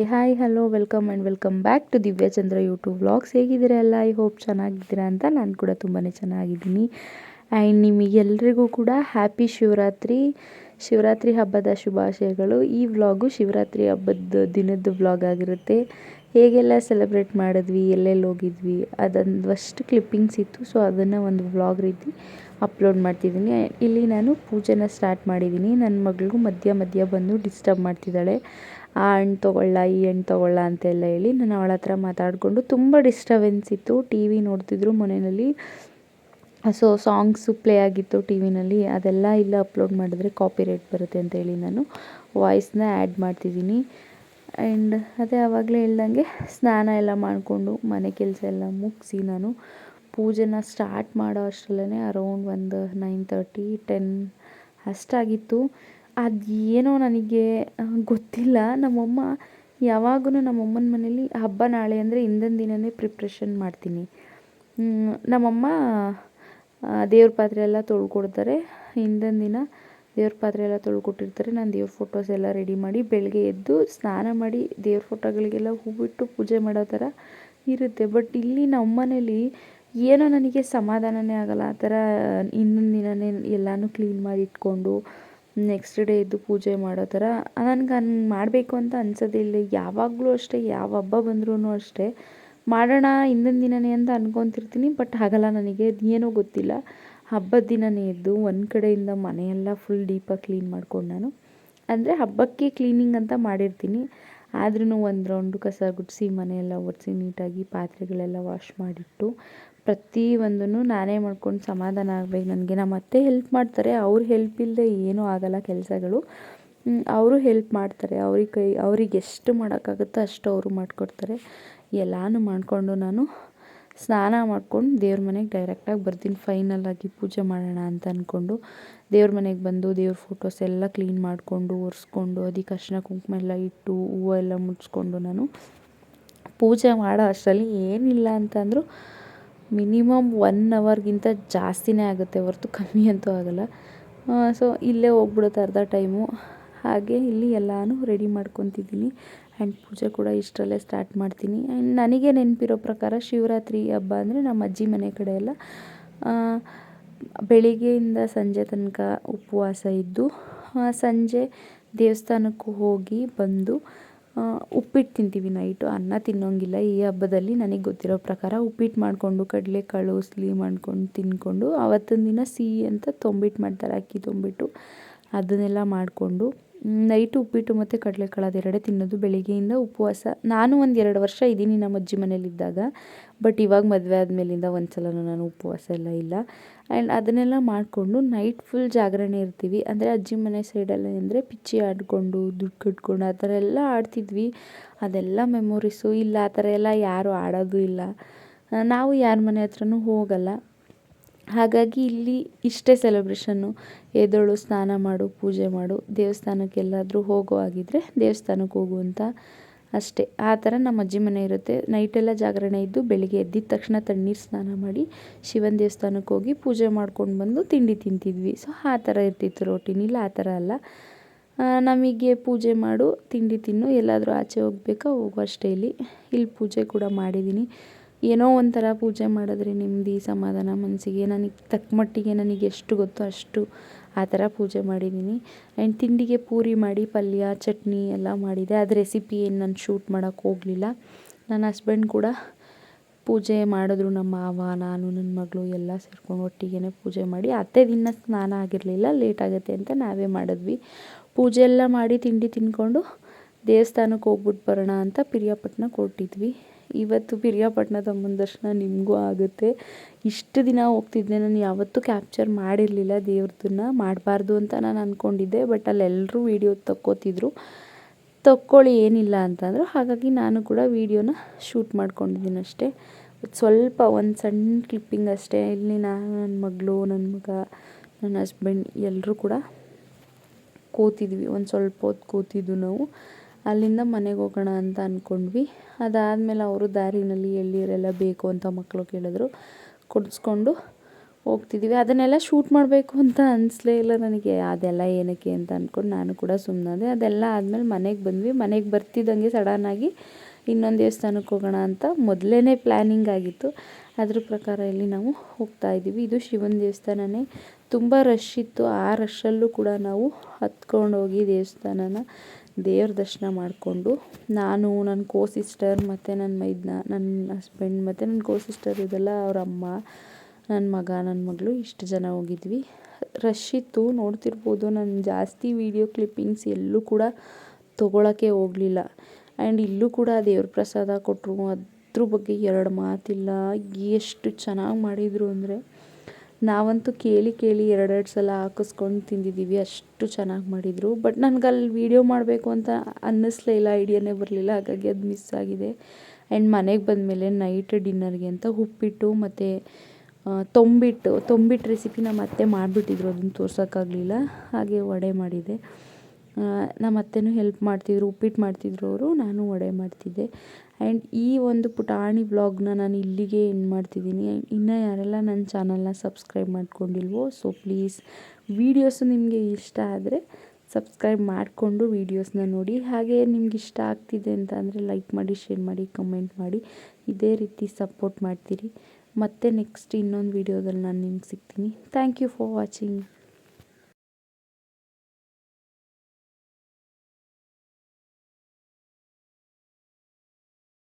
Hey hi hello welcome and welcome back to Divyachandra YouTube vlogs ಹೇಗಿದ್ದೀರಾ ಎಲ್ಲ? I hope ಚೆನ್ನಾಗಿದ್ದೀರಾ ಅಂತ ನಾನು ಕೂಡ ತುಂಬಾ ಚೆನ್ನಾಗಿದ್ದೀನಿ. ಆ್ಯಂಡ್ ನಿಮಗೆಲ್ಲರಿಗೂ ಕೂಡ ಹ್ಯಾಪಿ ಶಿವರಾತ್ರಿ. ಶಿವರಾತ್ರಿ ಹಬ್ಬದ ಶುಭಾಶಯಗಳು. ಈ ವ್ಲಾಗು ಶಿವರಾತ್ರಿ ಹಬ್ಬದ ದಿನದ ವ್ಲಾಗ್ ಆಗಿರುತ್ತೆ. ಹೇಗೆಲ್ಲ ಸೆಲೆಬ್ರೇಟ್ ಮಾಡಿದ್ವಿ, ಎಲ್ಲೆಲ್ಲಿ ಹೋಗಿದ್ವಿ, ಅದೊಂದಷ್ಟು ಕ್ಲಿಪ್ಪಿಂಗ್ಸ್ ಇತ್ತು. ಸೊ ಅದನ್ನು ಒಂದು ವ್ಲಾಗ್ ರೀತಿ ಅಪ್ಲೋಡ್ ಮಾಡ್ತಿದ್ದೀನಿ. ಇಲ್ಲಿ ನಾನು ಪೂಜೆನ ಸ್ಟಾರ್ಟ್ ಮಾಡಿದ್ದೀನಿ. ನನ್ನ ಮಗಳಿಗೂ ಮಧ್ಯ ಮಧ್ಯ ಬಂದು ಡಿಸ್ಟರ್ಬ್ ಮಾಡ್ತಿದ್ದಾಳೆ. ಆ ಹಣ್ಣು ತೊಗೊಳ್ಳ, ಈ ಹಣ್ಣು ತೊಗೊಳ್ಳ ಅಂತೆಲ್ಲ ಹೇಳಿ ನಾನು ಅವಳ ಹತ್ರ ಮಾತಾಡಿಕೊಂಡು ತುಂಬ ಡಿಸ್ಟರ್ಬೆನ್ಸ್ ಇತ್ತು. ಟಿ ವಿ ನೋಡ್ತಿದ್ರು ಮನೆಯಲ್ಲಿ. ಸೊ ಸಾಂಗ್ಸು ಪ್ಲೇ ಆಗಿತ್ತು ಟಿ ವಿನಲ್ಲಿ ಅದೆಲ್ಲ ಇಲ್ಲ ಅಪ್ಲೋಡ್ ಮಾಡಿದ್ರೆ ಕಾಪಿ ರೇಟ್ ಬರುತ್ತೆ ಅಂತ ಹೇಳಿ ನಾನು ವಾಯ್ಸ್ನ ಆ್ಯಡ್ ಮಾಡ್ತಿದ್ದೀನಿ. ಆ್ಯಂಡ್ ಅದೇ ಆವಾಗಲೇ ಹೇಳ್ದಂಗೆ ಸ್ನಾನ ಎಲ್ಲ ಮಾಡಿಕೊಂಡು ಮನೆ ಕೆಲಸ ಎಲ್ಲ ಮುಗಿಸಿ ನಾನು ಪೂಜೆನ ಸ್ಟಾರ್ಟ್ ಮಾಡೋ ಅಷ್ಟರಲ್ಲೇ ಅರೌಂಡ್ ಒಂದು ನೈನ್ ತರ್ಟಿ ಟೆನ್ ಅಷ್ಟಾಗಿತ್ತು. ಅದು ಏನೋ ನನಗೆ ಗೊತ್ತಿಲ್ಲ. ನಮ್ಮಮ್ಮ ಯಾವಾಗೂ ನಮ್ಮಮ್ಮನ ಮನೇಲಿ ಹಬ್ಬ ನಾಳೆ ಅಂದರೆ ಹಿಂದಿನ ದಿನವೇ ಪ್ರಿಪ್ರೇಷನ್ ಮಾಡ್ತೀನಿ. ನಮ್ಮಮ್ಮ ದೇವ್ರ ಪಾತ್ರೆ ಎಲ್ಲ ತೊಳ್ಕೊಡ್ತಾರೆ. ಹಿಂದಿನ ದಿನ ದೇವ್ರ ಪಾತ್ರೆ ಎಲ್ಲ ತೊಳ್ಕೊಟ್ಟಿರ್ತಾರೆ. ನಾನು ದೇವ್ರ ಫೋಟೋಸ್ ಎಲ್ಲ ರೆಡಿ ಮಾಡಿ ಬೆಳಗ್ಗೆ ಎದ್ದು ಸ್ನಾನ ಮಾಡಿ ದೇವ್ರ ಫೋಟೋಗಳಿಗೆಲ್ಲ ಹೂವಿಟ್ಟು ಪೂಜೆ ಮಾಡೋ ಥರ ಇರುತ್ತೆ. ಬಟ್ ಇಲ್ಲಿ ನಮ್ಮ ಮನೇಲಿ ಏನೋ ನನಗೆ ಸಮಾಧಾನನೇ ಆಗೋಲ್ಲ. ಆ ಥರ ಹಿಂದಿನ ದಿನವೇ ಎಲ್ಲನೂ ಕ್ಲೀನ್ ಮಾಡಿ ಇಟ್ಕೊಂಡು ನೆಕ್ಸ್ಟ್ ಡೇ ಎದ್ದು ಪೂಜೆ ಮಾಡೋ ಥರ. ನನಗೆ ಹಂಗೆ ಮಾಡಬೇಕು ಅಂತ ಅನ್ಸೋದಿಲ್ಲ ಯಾವಾಗಲೂ ಅಷ್ಟೇ, ಯಾವ ಹಬ್ಬ ಬಂದ್ರೂ ಅಷ್ಟೇ. ಮಾಡೋಣ ಹಿಂದಿನ ದಿನವೇ ಅಂತ ಅನ್ಕೊತಿರ್ತೀನಿ ಬಟ್ ಆಗಲ್ಲ ನನಗೆ. ಏನೂ ಗೊತ್ತಿಲ್ಲ. ಹಬ್ಬದ ದಿನವೇ ಎದ್ದು ಒಂದು ಕಡೆಯಿಂದ ಮನೆಯೆಲ್ಲ ಫುಲ್ ಡೀಪಾಗಿ ಕ್ಲೀನ್ ಮಾಡ್ಕೊಂಡು ನಾನು. ಅಂದರೆ ಹಬ್ಬಕ್ಕೆ ಕ್ಲೀನಿಂಗ್ ಅಂತ ಮಾಡಿರ್ತೀನಿ. ಆದ್ರೂ ಒಂದು ರೌಂಡು ಕಸ ಗುಡಿಸಿ ಮನೆಯೆಲ್ಲ ಒರೆಸಿ ನೀಟಾಗಿ ಪಾತ್ರೆಗಳೆಲ್ಲ ವಾಶ್ ಮಾಡಿಟ್ಟು ಪ್ರತಿ ಒಂದನ್ನು ನಾನೇ ಮಾಡ್ಕೊಂಡು ಸಮಾಧಾನ ಆಗ್ಬೇಕು. ನನಗೆ ನಮ್ಮ ಅತ್ತೆ ಹೆಲ್ಪ್ ಮಾಡ್ತಾರೆ. ಅವ್ರ ಹೆಲ್ಪ್ ಇಲ್ಲದೆ ಏನೂ ಆಗಲ್ಲ ಕೆಲಸಗಳು. ಅವರು ಹೆಲ್ಪ್ ಮಾಡ್ತಾರೆ. ಅವ್ರಿಗೆ ಕೈ, ಅವ್ರಿಗೆ ಎಷ್ಟು ಮಾಡೋಕ್ಕಾಗುತ್ತೋ ಅಷ್ಟು ಅವರು ಮಾಡಿಕೊಡ್ತಾರೆ. ಎಲ್ಲನೂ ಮಾಡಿಕೊಂಡು ನಾನು ಸ್ನಾನ ಮಾಡ್ಕೊಂಡು ದೇವ್ರ ಮನೆಗೆ ಡೈರೆಕ್ಟಾಗಿ ಬರ್ತೀನಿ. ಫೈನಲಾಗಿ ಪೂಜೆ ಮಾಡೋಣ ಅಂತ ಅಂದ್ಕೊಂಡು ದೇವ್ರ ಮನೆಗೆ ಬಂದು ದೇವ್ರ ಫೋಟೋಸ್ ಎಲ್ಲ ಕ್ಲೀನ್ ಮಾಡಿಕೊಂಡು, ಒರೆಸ್ಕೊಂಡು, ಅದಕ್ಕೆ ಅರ್ಶಿನ ಕುಂಕುಮ ಎಲ್ಲ ಇಟ್ಟು, ಹೂವು ಎಲ್ಲ ಮುಡಿಸ್ಕೊಂಡು ನಾನು ಪೂಜೆ ಮಾಡೋ ಅಷ್ಟರಲ್ಲಿ ಏನಿಲ್ಲ ಅಂತಂದರೂ ಮಿನಿಮಮ್ ಒನ್ ಅವರ್ಗಿಂತ ಜಾಸ್ತಿನೇ ಆಗುತ್ತೆ, ಹೊರತು ಕಮ್ಮಿ ಅಂತೂ ಆಗಲ್ಲ. ಸೊ ಇಲ್ಲೇ ಹೋಗ್ಬಿಡುತ್ತೆ ಅರ್ಧ ಟೈಮು. ಹಾಗೆ ಇಲ್ಲಿ ಎಲ್ಲನೂ ರೆಡಿ ಮಾಡ್ಕೊತಿದ್ದೀನಿ. ಆ್ಯಂಡ್ ಪೂಜೆ ಕೂಡ ಇಷ್ಟರಲ್ಲೇ ಸ್ಟಾರ್ಟ್ ಮಾಡ್ತೀನಿ. ಆ್ಯಂಡ್ ನನಗೆ ನೆನಪಿರೋ ಪ್ರಕಾರ ಶಿವರಾತ್ರಿ ಹಬ್ಬ ಅಂದರೆ ನಮ್ಮ ಅಜ್ಜಿ ಮನೆ ಕಡೆ ಎಲ್ಲ ಬೆಳಿಗ್ಗೆಯಿಂದ ಸಂಜೆ ತನಕ ಉಪವಾಸ ಇದ್ದು ಸಂಜೆ ದೇವಸ್ಥಾನಕ್ಕೆ ಹೋಗಿ ಬಂದು ಉಪ್ಪಿಟ್ಟು ತಿಂತೀವಿ ನೈಟು ಅನ್ನ ತಿನ್ನೋಂಗಿಲ್ಲ. ಈ ಹಬ್ಬದಲ್ಲಿ ನನಗೆ ಗೊತ್ತಿರೋ ಪ್ರಕಾರ ಉಪ್ಪಿಟ್ಟು ಮಾಡಿಕೊಂಡು, ಕಡಲೆಕಾಳು ಉಸ್ಲಿ ಮಾಡ್ಕೊಂಡು ತಿಂದ್ಕೊಂಡು ಅವತ್ತಿನ ದಿನ ಸಿಹಿ ಅಂತ ತೊಂಬಿಟ್ಟು ಮಾಡ್ತಾರೆ, ಅಕ್ಕಿ ತುಂಬಿಟ್ಟು. ಅದನ್ನೆಲ್ಲ ಮಾಡಿಕೊಂಡು ನೈಟು ಉಪ್ಪಿಟ್ಟು ಮತ್ತು ಕಡಲೆಕಾಳು ಅದೆರಡೇ ತಿನ್ನೋದು ಬೆಳಗ್ಗೆಯಿಂದ ಉಪವಾಸ. ನಾನು ಒಂದು ಎರಡು ವರ್ಷ ಇದ್ದೀನಿ ನಮ್ಮ ಅಜ್ಜಿ ಮನೇಲಿದ್ದಾಗ ಬಟ್ ಇವಾಗ ಮದುವೆ ಆದಮೇಲಿಂದ ಒಂದು ಸಲನೂ ನಾನು ಉಪವಾಸ ಎಲ್ಲ ಇಲ್ಲ. ಆ್ಯಂಡ್ ಅದನ್ನೆಲ್ಲ ಮಾಡಿಕೊಂಡು ನೈಟ್ ಫುಲ್ ಜಾಗರಣೆ ಇರ್ತೀವಿ. ಅಂದರೆ ಅಜ್ಜಿ ಮನೆ ಸೈಡಲ್ಲಿ ಅಂದರೆ ಪಿಚ್ಚಿ ಆಡಿಕೊಂಡು, ದುಡ್ಡು ಕಟ್ಕೊಂಡು, ಆ ಥರ ಎಲ್ಲ ಆಡ್ತಿದ್ವಿ. ಅದೆಲ್ಲ ಮೆಮೊರೀಸು ಇಲ್ಲ, ಆ ಥರ ಎಲ್ಲ ಯಾರು ಆಡೋದು ಇಲ್ಲ. ನಾವು ಯಾರ ಮನೆ ಹತ್ರನೂ ಹೋಗಲ್ಲ. ಹಾಗಾಗಿ ಇಲ್ಲಿ ಇಷ್ಟೇ ಸೆಲೆಬ್ರೇಷನ್ನು ಎದ್ದೇಳು ಸ್ನಾನ ಮಾಡು, ಪೂಜೆ ಮಾಡು ದೇವಸ್ಥಾನಕ್ಕೆ ಎಲ್ಲಾದರೂ ಹೋಗೋ ಹಾಗಿದ್ರೆ ದೇವಸ್ಥಾನಕ್ಕೆ ಹೋಗು ಅಂತ ಅಷ್ಟೇ. ಆ ಥರ ನಮ್ಮ ಅಜ್ಜಿ ಮನೆ ಇರುತ್ತೆ. ನೈಟೆಲ್ಲ ಜಾಗರಣೆ ಇದ್ದು ಬೆಳಿಗ್ಗೆ ಎದ್ದಿದ ತಕ್ಷಣ ತಣ್ಣೀರು ಸ್ನಾನ ಮಾಡಿ ಶಿವನ ದೇವಸ್ಥಾನಕ್ಕೆ ಹೋಗಿ ಪೂಜೆ ಮಾಡ್ಕೊಂಡು ಬಂದು ತಿಂಡಿ ತಿಂತಿದ್ವಿ. ಸೊ ಆ ಥರ ಇರ್ತಿತ್ತು ರೋಟೀನ್ ಇಲ್ಲ, ಆ ಥರ ಅಲ್ಲ. ನಮಗೆ ಪೂಜೆ ಮಾಡು, ತಿಂಡಿ ತಿನ್ನು, ಎಲ್ಲಾದರೂ ಆಚೆ ಹೋಗ್ಬೇಕಾ? ಹೋಗು ಅಷ್ಟೇ ಇಲ್ಲಿ. ಇಲ್ಲಿ ಪೂಜೆ ಕೂಡ ಮಾಡಿದ್ದೀನಿ ಏನೋ ಒಂಥರ ಪೂಜೆ ಮಾಡಿದ್ರೆ ನೆಮ್ಮದಿ, ಸಮಾಧಾನ ಮನಸ್ಸಿಗೆ. ನನಗೆ ತಕ್ಕ ಮಟ್ಟಿಗೆ ನನಗೆ ಎಷ್ಟು ಗೊತ್ತೋ ಅಷ್ಟು ಆ ಥರ ಪೂಜೆ ಮಾಡಿದ್ದೀನಿ. ಆ್ಯಂಡ್ ತಿಂಡಿಗೆ ಪೂರಿ ಮಾಡಿ, ಪಲ್ಯ, ಚಟ್ನಿ ಎಲ್ಲ ಮಾಡಿದೆ. ಅದು ರೆಸಿಪಿ ಏನು ನಾನು ಶೂಟ್ ಮಾಡೋಕ್ಕೆ ಹೋಗಲಿಲ್ಲ. ನನ್ನ ಹಸ್ಬೆಂಡ್ ಕೂಡ ಪೂಜೆ ಮಾಡಿದ್ರು ನಮ್ಮ ಮಾವ, ನಾನು ನನ್ನ ಮಗಳು ಎಲ್ಲ ಸೇರ್ಕೊಂಡು ಒಟ್ಟಿಗೆ ಪೂಜೆ ಮಾಡಿ. ಅತ್ತೆ ದಿನ ಸ್ನಾನ ಆಗಿರಲಿಲ್ಲ ಲೇಟ್ ಆಗುತ್ತೆ ಅಂತ ನಾವೇ ಮಾಡಿದ್ವಿ. ಪೂಜೆ ಎಲ್ಲ ಮಾಡಿ ತಿಂಡಿ ತಿಂದ್ಕೊಂಡು ದೇವಸ್ಥಾನಕ್ಕೆ ಹೋಗ್ಬಿಟ್ಟು ಬರೋಣ ಅಂತ ಪಿರಿಯಾಪಟ್ಟಣಕ್ಕೆ ಹೊರಟಿದ್ವಿ. ಇವತ್ತು ಪಿರಿಯಾಪಟ್ಟಣದ ದರ್ಶನ ನಿಮಗೂ ಆಗುತ್ತೆ. ಇಷ್ಟು ದಿನ ಹೋಗ್ತಿದ್ದೆ, ನಾನು ಯಾವತ್ತೂ ಕ್ಯಾಪ್ಚರ್ ಮಾಡಿರಲಿಲ್ಲ ದೇವ್ರದನ್ನ, ಮಾಡಬಾರ್ದು ಅಂತ ನಾನು ಅಂದ್ಕೊಂಡಿದ್ದೆ ಬಟ್ ಅಲ್ಲೆಲ್ಲರೂ ವೀಡಿಯೋ ತಕ್ಕೋತಿದ್ರು. ತಕ್ಕೊಳ್ಳಿ, ಏನಿಲ್ಲ ಅಂತಂದರು. ಹಾಗಾಗಿ ನಾನು ಕೂಡ ವೀಡಿಯೋನ ಶೂಟ್ ಮಾಡ್ಕೊಂಡಿದ್ದೀನಿ ಅಷ್ಟೇ. ಸ್ವಲ್ಪ ಒಂದು ಸಣ್ಣ ಕ್ಲಿಪ್ಪಿಂಗ್ ಅಷ್ಟೇ. ಇಲ್ಲಿ ನಾನು ನನ್ನ ಮಗಳು ನನ್ನ ಮಗ ನನ್ನ ಹಸ್ಬೆಂಡ್ ಎಲ್ಲರೂ ಕೂಡ ಕೂತಿದ್ವಿ. ಒಂದು ಸ್ವಲ್ಪ ಹೊತ್ತು ಕೂತಿದ್ದು ನಾವು. ಅಲ್ಲಿಂದ ಮನೆಗೆ ಹೋಗೋಣ ಅಂತ ಅಂದ್ಕೊಂಡ್ವಿ ಅದಾದಮೇಲೆ ಅವರು ದಾರಿನಲ್ಲಿ ಎಳ್ನೀರೆಲ್ಲ ಬೇಕು ಅಂತ ಮಕ್ಕಳು ಕೇಳಿದ್ರು. ಕೊಡಿಸ್ಕೊಂಡು ಹೋಗ್ತಿದ್ದೀವಿ ಅದನ್ನೆಲ್ಲ ಶೂಟ್ ಮಾಡಬೇಕು ಅಂತ ಅನಿಸ್ಲೇ ಇಲ್ಲ ನನಗೆ. ಅದೆಲ್ಲ ಏನಕ್ಕೆ ಅಂತ ಅಂದ್ಕೊಂಡು ನಾನು ಕೂಡ ಸುಮ್ಮನಾದೆ ಅದೆಲ್ಲ ಆದಮೇಲೆ ಮನೆಗೆ ಬಂದ್ವಿ. ಮನೆಗೆ ಬರ್ತಿದ್ದಂಗೆ ಸಡನ್ನಾಗಿ ಇನ್ನೊಂದು ದೇವಸ್ಥಾನಕ್ಕೆ ಹೋಗೋಣ ಅಂತ ಮೊದಲೇ ಪ್ಲ್ಯಾನಿಂಗ್ ಆಗಿತ್ತು. ಅದ್ರ ಪ್ರಕಾರ ಇಲ್ಲಿ ನಾವು ಹೋಗ್ತಾ ಇದ್ದೀವಿ. ಇದು ಶಿವನ ದೇವಸ್ಥಾನನೇ. ತುಂಬ ರಶ್ ಇತ್ತು. ಆ ರಶ್ಶಲ್ಲೂ ಕೂಡ ನಾವು ಹತ್ಕೊಂಡೋಗಿ ದೇವಸ್ಥಾನನ ದೇವ್ರ ದರ್ಶನ ಮಾಡಿಕೊಂಡು ನಾನು ನನ್ನ ಕೋ ಸಿಸ್ಟರ್ ಮತ್ತು ನನ್ನ ಮೈದ್ನ ನನ್ನ ಹಸ್ಬೆಂಡ್ ಮತ್ತು ನನ್ನ ಕೋ ಸಿಸ್ಟರ್ ಇದೆಲ್ಲ ಅವ್ರ ಅಮ್ಮ ನನ್ನ ಮಗ ನನ್ನ ಮಗಳು ಇಷ್ಟು ಜನ ಹೋಗಿದ್ವಿ. ರಶ್ ಇತ್ತು ನೋಡ್ತಿರ್ಬೋದು, ನಾನು ಜಾಸ್ತಿ ವೀಡಿಯೋ ಕ್ಲಿಪ್ಪಿಂಗ್ಸ್ ಎಲ್ಲೂ ಕೂಡ ತೊಗೊಳಕ್ಕೆ ಹೋಗಲಿಲ್ಲ. ಆ್ಯಂಡ್ ಇಲ್ಲೂ ಕೂಡ ದೇವ್ರ ಪ್ರಸಾದ ಕೊಟ್ಟರು ಅದ್ರ ಬಗ್ಗೆ ಎರಡು ಮಾತಿಲ್ಲ, ಎಷ್ಟು ಚೆನ್ನಾಗಿ ಮಾಡಿದರು ಅಂದರೆ ನಾವಂತೂ ಕೇಳಿ ಕೇಳಿ ಎರಡೆರಡು ಸಲ ಹಾಕಿಸ್ಕೊಂಡು ತಿಂದಿದ್ದೀವಿ, ಅಷ್ಟು ಚೆನ್ನಾಗಿ ಮಾಡಿದರು. ಬಟ್ ನನಗೆ ಅಲ್ಲಿ ವೀಡಿಯೋ ಮಾಡಬೇಕು ಅಂತ ಅನ್ನಿಸ್ಲೇ ಇಲ್ಲ ಐಡಿಯಾನೇ ಬರಲಿಲ್ಲ. ಹಾಗಾಗಿ ಅದು ಮಿಸ್ ಆಗಿದೆ. ಆ್ಯಂಡ್ ಮನೆಗೆ ಬಂದಮೇಲೆ ನೈಟ್ ಡಿನ್ನರ್ಗೆ ಅಂತ ಉಪ್ಪಿಟ್ಟು ಮತ್ತು ತೊಂಬಿಟ್ಟು ತೊಂಬಿಟ್ಟು ರೆಸಿಪಿನ ಮತ್ತೆ ಮಾಡಿಬಿಟ್ಟಿದ್ರು. ಅದನ್ನು ತೋರ್ಸೋಕ್ಕಾಗಲಿಲ್ಲ. ಹಾಗೆ ವಡೆ ಮಾಡಿದೆ. ನಮ್ಮ ಅತ್ತೆನೂ ಹೆಲ್ಪ್ ಮಾಡ್ತಿದ್ರು, ಉಪ್ಪಿಟ್ಟು ಮಾಡ್ತಿದ್ರು ಅವರು, ನಾನು ವಡೆ ಮಾಡ್ತಿದ್ದೆ. ಆ್ಯಂಡ್ ಈ ಒಂದು ಪುಟಾಣಿ ವ್ಲಾಗ್ನ ನಾನು ಇಲ್ಲಿಗೆ ಎಂಡ್ ಮಾಡ್ತಿದ್ದೀನಿ. ಇನ್ನೂ ಯಾರೆಲ್ಲ ನನ್ನ ಚಾನಲ್ನ ಸಬ್ಸ್ಕ್ರೈಬ್ ಮಾಡ್ಕೊಂಡಿಲ್ವೋ ಸೊ ಪ್ಲೀಸ್ ವೀಡಿಯೋಸು ನಿಮಗೆ ಇಷ್ಟ ಆದರೆ ಸಬ್ಸ್ಕ್ರೈಬ್ ಮಾಡಿಕೊಂಡು ವೀಡಿಯೋಸ್ನ ನೋಡಿ. ಹಾಗೆ ನಿಮ್ಗೆ ಇಷ್ಟ ಆಗ್ತಿದೆ ಅಂತ ಅಂದರೆ ಲೈಕ್ ಮಾಡಿ ಶೇರ್ ಮಾಡಿ ಕಮೆಂಟ್ ಮಾಡಿ. ಇದೇ ರೀತಿ ಸಪೋರ್ಟ್ ಮಾಡ್ತೀರಿ. ಮತ್ತೆ ನೆಕ್ಸ್ಟ್ ಇನ್ನೊಂದು ವೀಡಿಯೋದಲ್ಲಿ ನಾನು ನಿಮ್ಗೆ ಸಿಗ್ತೀನಿ. Thank you for watching